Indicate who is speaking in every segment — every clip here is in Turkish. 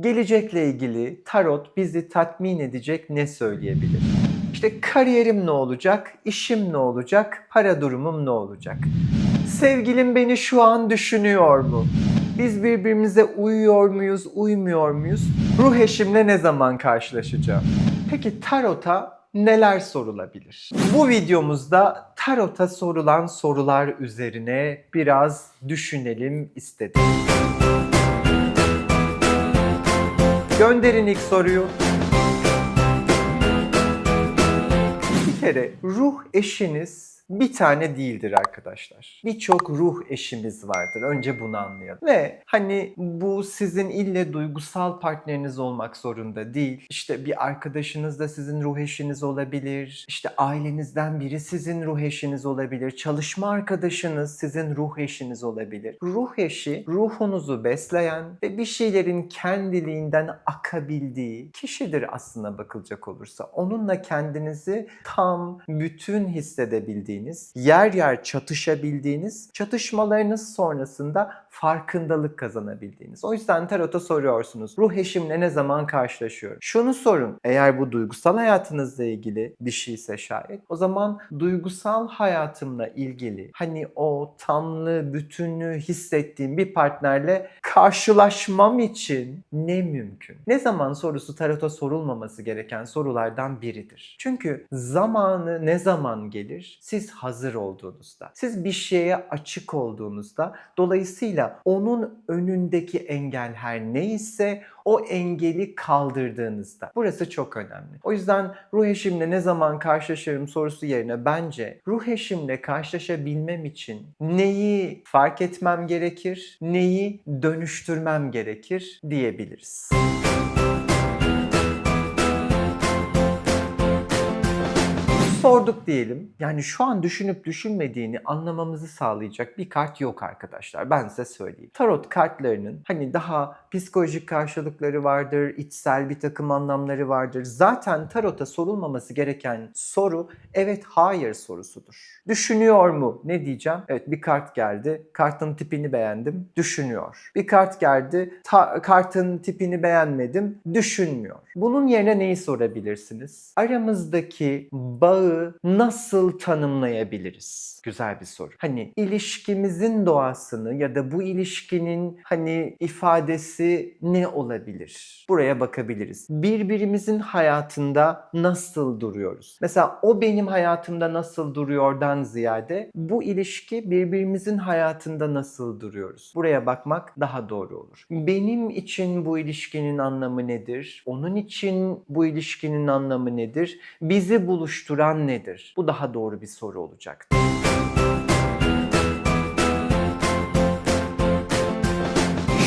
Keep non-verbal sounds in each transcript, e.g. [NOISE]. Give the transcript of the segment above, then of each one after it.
Speaker 1: Gelecekle ilgili tarot bizi tatmin edecek ne söyleyebilir? İşte kariyerim ne olacak, işim ne olacak, para durumum ne olacak? Sevgilim beni şu an düşünüyor mu? Biz birbirimize uyuyor muyuz, uymuyor muyuz? Ruh eşimle ne zaman karşılaşacağım? Peki tarota neler sorulabilir? Bu videomuzda tarota sorulan sorular üzerine biraz düşünelim istedim. Gönderin ilk soruyu. Bir kere ruh eşiniz bir tane değildir arkadaşlar. Birçok ruh eşimiz vardır. Önce bunu anlayalım. Ve hani bu sizin ille duygusal partneriniz olmak zorunda değil. İşte bir arkadaşınız da sizin ruh eşiniz olabilir. İşte ailenizden biri sizin ruh eşiniz olabilir. Çalışma arkadaşınız sizin ruh eşiniz olabilir. Ruh eşi ruhunuzu besleyen ve bir şeylerin kendiliğinden akabildiği kişidir aslına bakılacak olursa. Onunla kendinizi tam bütün hissedebildiğiniz, yer yer çatışabildiğiniz, çatışmalarınız sonrasında farkındalık kazanabildiğiniz. O yüzden tarota soruyorsunuz. Ruh eşimle ne zaman karşılaşıyorum? Şunu sorun. Eğer bu duygusal hayatınızla ilgili bir şeyse şayet o zaman duygusal hayatımla ilgili hani o tamlı bütünlüğü hissettiğim bir partnerle karşılaşmam için ne mümkün? Ne zaman sorusu tarota sorulmaması gereken sorulardan biridir. Çünkü zamanı ne zaman gelir? Siz hazır olduğunuzda. Siz bir şeye açık olduğunuzda dolayısıyla onun önündeki engel her neyse o engeli kaldırdığınızda. Burası çok önemli. O yüzden ruh eşimle ne zaman karşılaşırım sorusu yerine bence ruh eşimle karşılaşabilmem için neyi fark etmem gerekir, neyi dönüştürmem gerekir diyebiliriz. Sorduk diyelim. Yani şu an düşünüp düşünmediğini anlamamızı sağlayacak bir kart yok arkadaşlar. Ben size söyleyeyim. Tarot kartlarının hani daha psikolojik karşılıkları vardır, içsel bir takım anlamları vardır. Zaten tarota sorulmaması gereken soru evet hayır sorusudur. Düşünüyor mu? Ne diyeceğim? Evet bir kart geldi. Kartın tipini beğendim. Düşünüyor. Bir kart geldi. Ta- kartın tipini beğenmedim. Düşünmüyor. Bunun yerine neyi sorabilirsiniz? Aramızdaki bağı nasıl tanımlayabiliriz? Güzel bir soru. Hani ilişkimizin doğasını ya da bu ilişkinin hani ifadesi ne olabilir? Buraya bakabiliriz. Birbirimizin hayatında nasıl duruyoruz? Mesela o benim hayatımda nasıl duruyordan ziyade bu ilişki birbirimizin hayatında nasıl duruyoruz? Buraya bakmak daha doğru olur. Benim için bu ilişkinin anlamı nedir? Onun için bu ilişkinin anlamı nedir? Bizi buluşturan nedir? Bu daha doğru bir soru olacaktır.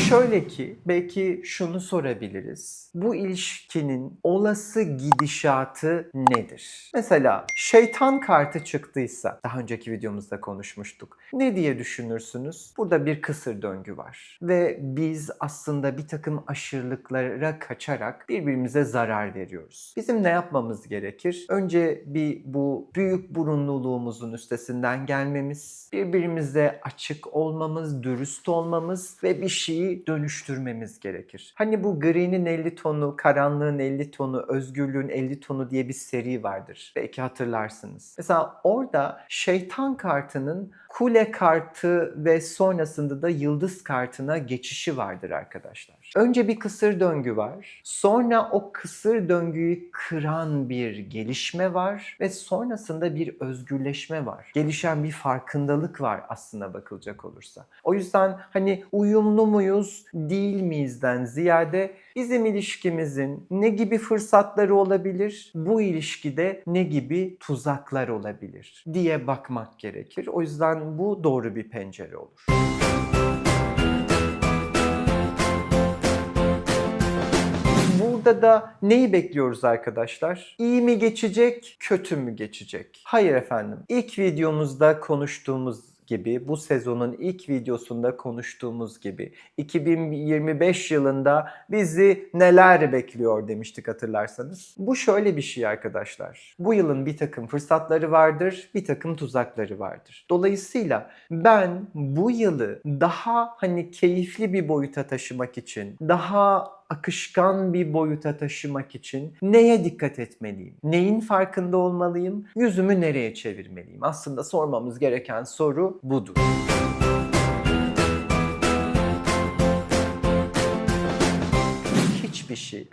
Speaker 1: Şöyle ki belki şunu sorabiliriz. Bu ilişkinin olası gidişatı nedir? Mesela şeytan kartı çıktıysa daha önceki videomuzda konuşmuştuk. Ne diye düşünürsünüz? Burada bir kısır döngü var. Ve biz aslında bir takım aşırılıklara kaçarak birbirimize zarar veriyoruz. Bizim ne yapmamız gerekir? Önce bir bu büyük burunluluğumuzun üstesinden gelmemiz, birbirimize açık olmamız, dürüst olmamız ve bir şeyi dönüştürmemiz gerekir. Hani bu gri'nin 50 tonu, karanlığın 50 tonu, özgürlüğün 50 tonu diye bir seri vardır. Belki hatırlarsınız. Mesela orada şeytan kartının kule kartı ve sonrasında da yıldız kartına geçişi vardır arkadaşlar. Önce bir kısır döngü var. Sonra o kısır döngüyü kıran bir gelişme var ve sonrasında bir özgürleşme var. Gelişen bir farkındalık var aslına bakılacak olursa. O yüzden hani uyumlu muyuz, değil miyizden ziyade bizim ilişkimizin ne gibi fırsatları olabilir, bu ilişkide ne gibi tuzaklar olabilir diye bakmak gerekir. O yüzden bu doğru bir pencere olur. Burada da neyi bekliyoruz arkadaşlar? İyi mi geçecek, kötü mü geçecek? Hayır efendim. İlk videomuzda konuştuğumuz gibi bu sezonun ilk videosunda konuştuğumuz gibi 2025 yılında bizi neler bekliyor demiştik hatırlarsanız. Bu şöyle bir şey arkadaşlar. Bu yılın bir takım fırsatları vardır, bir takım tuzakları vardır. Dolayısıyla ben bu yılı daha hani keyifli bir boyuta taşımak için, daha akışkan bir boyuta taşımak için neye dikkat etmeliyim? Neyin farkında olmalıyım? Yüzümü nereye çevirmeliyim? Aslında sormamız gereken soru budur. Hiçbir şey.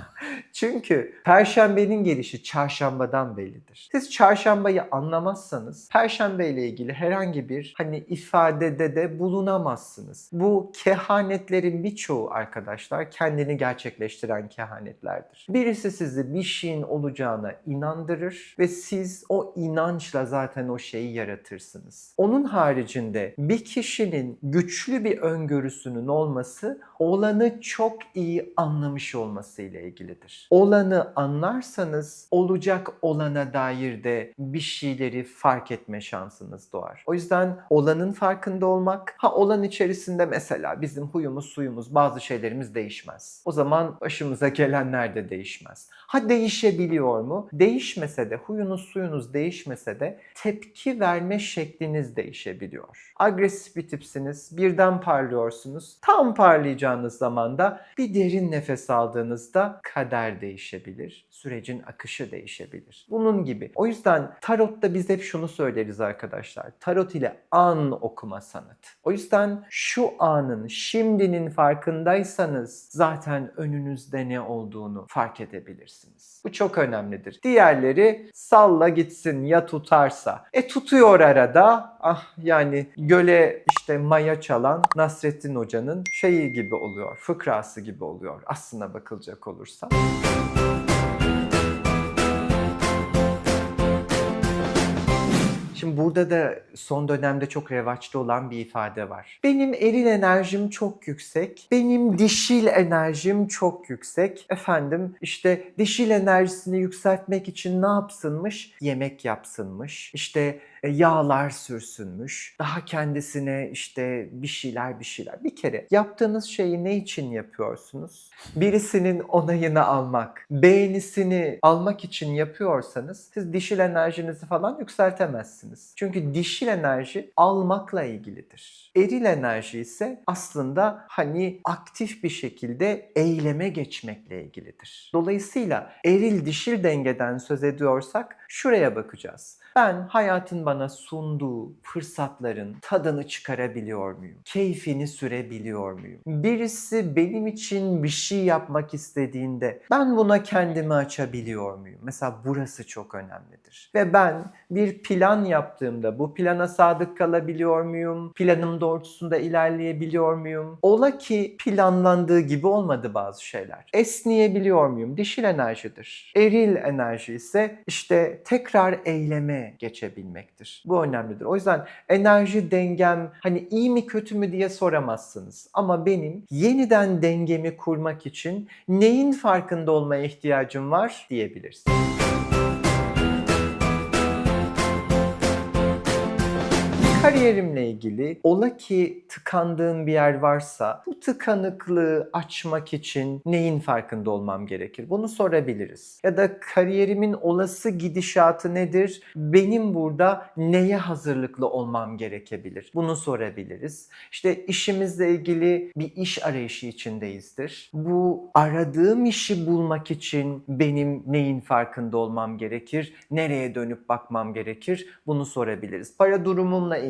Speaker 1: [LAUGHS] Çünkü perşembenin gelişi çarşambadan bellidir. Siz çarşambayı anlamazsanız perşembe ile ilgili herhangi bir hani ifadede de bulunamazsınız. Bu kehanetlerin birçoğu arkadaşlar kendini gerçekleştiren kehanetlerdir. Birisi sizi bir şeyin olacağına inandırır ve siz o inançla zaten o şeyi yaratırsınız. Onun haricinde bir kişinin güçlü bir öngörüsünün olması olanı çok iyi anlamış olması ile ilgilidir. Olanı anlarsanız olacak olana dair de bir şeyleri fark etme şansınız doğar. O yüzden olanın farkında olmak, ha olan içerisinde mesela bizim huyumuz suyumuz bazı şeylerimiz değişmez. O zaman başımıza gelenler de değişmez. Ha değişebiliyor mu? Değişmese de huyunuz suyunuz değişmese de tepki verme şekliniz değişebiliyor. Agresif bir tipsiniz, birden parlıyorsunuz. Tam parlayacağınız zaman da bir derin nefes aldığınızda kader değişebilir. Sürecin akışı değişebilir. Bunun gibi. O yüzden tarotta biz hep şunu söyleriz arkadaşlar. Tarot ile an okuma sanatı. O yüzden şu anın, şimdinin farkındaysanız zaten önünüzde ne olduğunu fark edebilirsiniz. Bu çok önemlidir. Diğerleri salla gitsin ya tutarsa. E tutuyor arada. Ah yani göle işte maya çalan Nasrettin Hoca'nın şeyi gibi oluyor. Fıkrası gibi oluyor aslına bakılacak olursa. Şimdi burada da son dönemde çok revaçta olan bir ifade var. Benim eril enerjim çok yüksek. Benim dişil enerjim çok yüksek. Efendim işte dişil enerjisini yükseltmek için ne yapsınmış? Yemek yapsınmış. İşte yağlar sürsünmüş. Daha kendisine işte bir şeyler bir şeyler. Bir kere yaptığınız şeyi ne için yapıyorsunuz? Birisinin onayını almak, beğenisini almak için yapıyorsanız siz dişil enerjinizi falan yükseltemezsiniz. Çünkü dişil enerji almakla ilgilidir. Eril enerji ise aslında hani aktif bir şekilde eyleme geçmekle ilgilidir. Dolayısıyla eril dişil dengeden söz ediyorsak şuraya bakacağız. Ben hayatın bana sunduğu fırsatların tadını çıkarabiliyor muyum? Keyfini sürebiliyor muyum? Birisi benim için bir şey yapmak istediğinde ben buna kendimi açabiliyor muyum? Mesela burası çok önemlidir. Ve ben bir plan yaptığımda bu plana sadık kalabiliyor muyum? Planım doğrultusunda ilerleyebiliyor muyum? Ola ki planlandığı gibi olmadı bazı şeyler. Esneyebiliyor muyum? Dişil enerjidir. Eril enerji ise işte tekrar eyleme geçebilmektir. Bu önemlidir. O yüzden enerji dengem hani iyi mi kötü mü diye soramazsınız. Ama benim yeniden dengemi kurmak için neyin farkında olmaya ihtiyacım var diyebilirsiniz. Kariyerimle ilgili ola ki tıkandığım bir yer varsa bu tıkanıklığı açmak için neyin farkında olmam gerekir? Bunu sorabiliriz. Ya da kariyerimin olası gidişatı nedir? Benim burada neye hazırlıklı olmam gerekebilir? Bunu sorabiliriz. İşte işimizle ilgili bir iş arayışı içindeyizdir. Bu aradığım işi bulmak için benim neyin farkında olmam gerekir? Nereye dönüp bakmam gerekir? Bunu sorabiliriz. Para durumumla ilgili.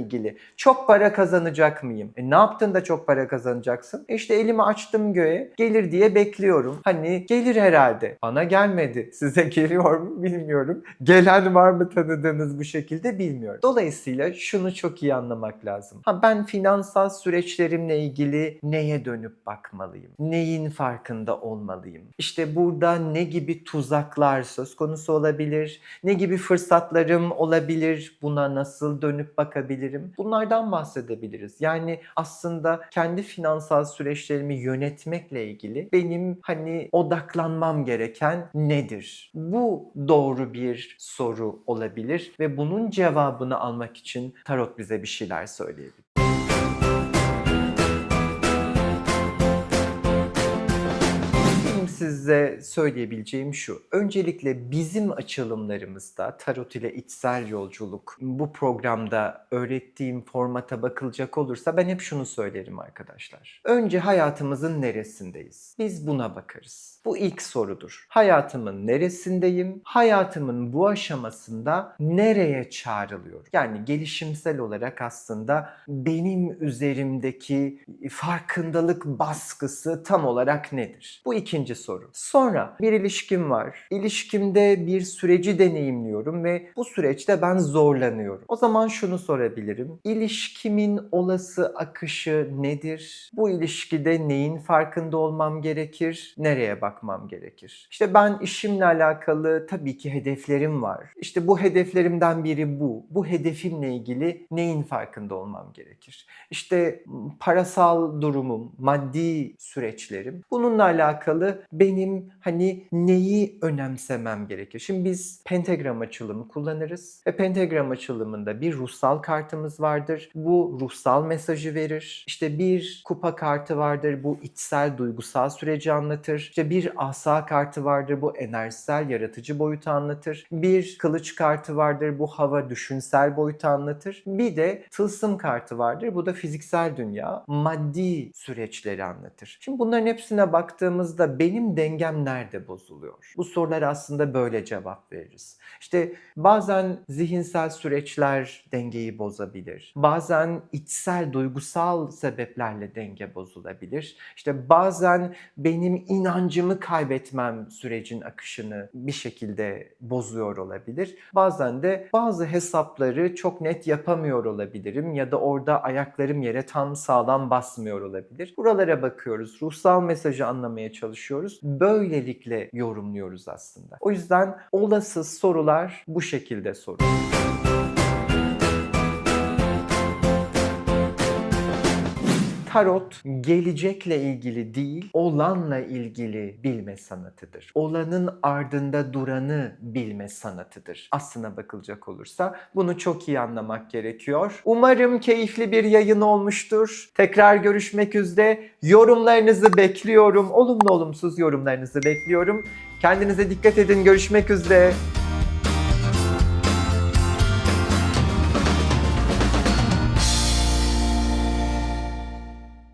Speaker 1: Çok para kazanacak mıyım? E ne yaptın da çok para kazanacaksın? E işte elimi açtım göğe. Gelir diye bekliyorum. Hani gelir herhalde. Bana gelmedi. [LAUGHS] Size geliyor mu bilmiyorum. Gelen var mı tanıdığınız bu şekilde bilmiyorum. Dolayısıyla şunu çok iyi anlamak lazım. Ha ben finansal süreçlerimle ilgili neye dönüp bakmalıyım? Neyin farkında olmalıyım? İşte burada ne gibi tuzaklar söz konusu olabilir? Ne gibi fırsatlarım olabilir? Buna nasıl dönüp bakabilirim? Bunlardan bahsedebiliriz. Yani aslında kendi finansal süreçlerimi yönetmekle ilgili benim hani odaklanmam gereken nedir? Bu doğru bir soru olabilir ve bunun cevabını almak için tarot bize bir şeyler söyleyebilir. Size söyleyebileceğim şu. Öncelikle bizim açılımlarımızda Tarot ile içsel yolculuk bu programda öğrettiğim formata bakılacak olursa ben hep şunu söylerim arkadaşlar. Önce hayatımızın neresindeyiz? Biz buna bakarız. Bu ilk sorudur. Hayatımın neresindeyim? Hayatımın bu aşamasında nereye çağrılıyorum? Yani gelişimsel olarak aslında benim üzerimdeki farkındalık baskısı tam olarak nedir? Bu ikinci soru. Sonra bir ilişkim var. İlişkimde bir süreci deneyimliyorum ve bu süreçte ben zorlanıyorum. O zaman şunu sorabilirim. İlişkimin olası akışı nedir? Bu ilişkide neyin farkında olmam gerekir? Nereye bakmam gerekir? İşte ben işimle alakalı tabii ki hedeflerim var. İşte bu hedeflerimden biri bu. Bu hedefimle ilgili neyin farkında olmam gerekir? İşte parasal durumum, maddi süreçlerim. Bununla alakalı benim hani neyi önemsemem gerekir? Şimdi biz pentagram açılımı kullanırız ve pentagram açılımında bir ruhsal kartımız vardır. Bu ruhsal mesajı verir. İşte bir kupa kartı vardır. Bu içsel duygusal süreci anlatır. İşte bir asa kartı vardır. Bu enerjisel yaratıcı boyutu anlatır. Bir kılıç kartı vardır. Bu hava düşünsel boyutu anlatır. Bir de tılsım kartı vardır. Bu da fiziksel dünya, maddi süreçleri anlatır. Şimdi bunların hepsine baktığımızda benim dengem nerede bozuluyor? Bu sorular aslında böyle cevap veririz. İşte bazen zihinsel süreçler dengeyi bozabilir. Bazen içsel duygusal sebeplerle denge bozulabilir. İşte bazen benim inancımı kaybetmem sürecin akışını bir şekilde bozuyor olabilir. Bazen de bazı hesapları çok net yapamıyor olabilirim ya da orada ayaklarım yere tam sağlam basmıyor olabilir. Buralara bakıyoruz. Ruhsal mesajı anlamaya çalışıyoruz. Böylelikle yorumluyoruz aslında. O yüzden olası sorular bu şekilde sorulur. Tarot gelecekle ilgili değil, olanla ilgili bilme sanatıdır. Olanın ardında duranı bilme sanatıdır. Aslına bakılacak olursa bunu çok iyi anlamak gerekiyor. Umarım keyifli bir yayın olmuştur. Tekrar görüşmek üzere. Yorumlarınızı bekliyorum. Olumlu olumsuz yorumlarınızı bekliyorum. Kendinize dikkat edin. Görüşmek üzere.